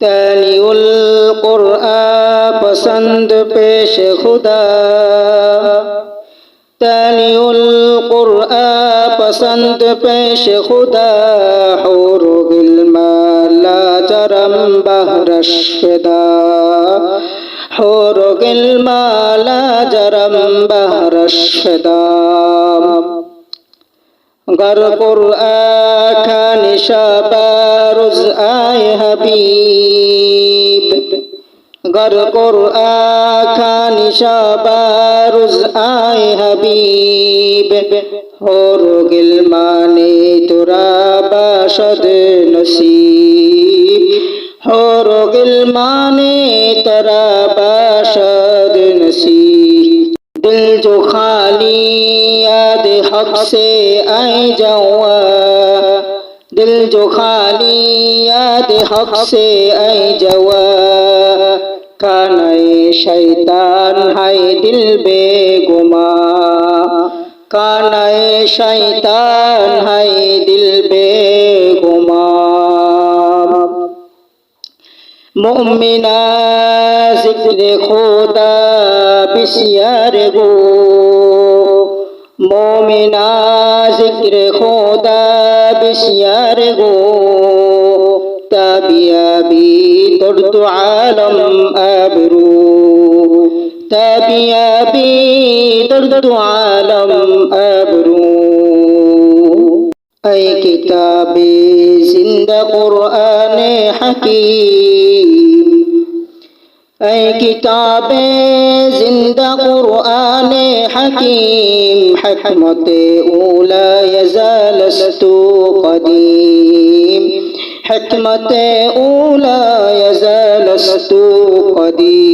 তালিউল core পসন্দ পেশ খুদা। তালিউল core পসন্দ পেশ খুদা। হো বিল মালা বহরশদা হুরু বিল মালা জরম বহরশদা গর কুরআ شبارز آئے حبیب گر قرآن کھانی شبارز آئے حبیب ہور گل مانے ترا باشد نصیب ہور گل مانے ترا باشد نصیب دل جو خالی یاد حق سے آئے جواں دل جو خالی یاد حق سے اے جوا کانائے شیطان ہے دل بے گما کانائے شیطان ہے دل بے گما مؤمنہ ذکر خدا بسیار گو مومنہ ذکر خدا شيار غو تابي أبي طرت عالم أبرو تابي أبي طرت عالم أبرو أي كتابي زند قرآن حكيم اے کتاب زندہ قرآن حکیم حکمت اولا یزالستو قدیم حکمت اولا یزالستو قدیم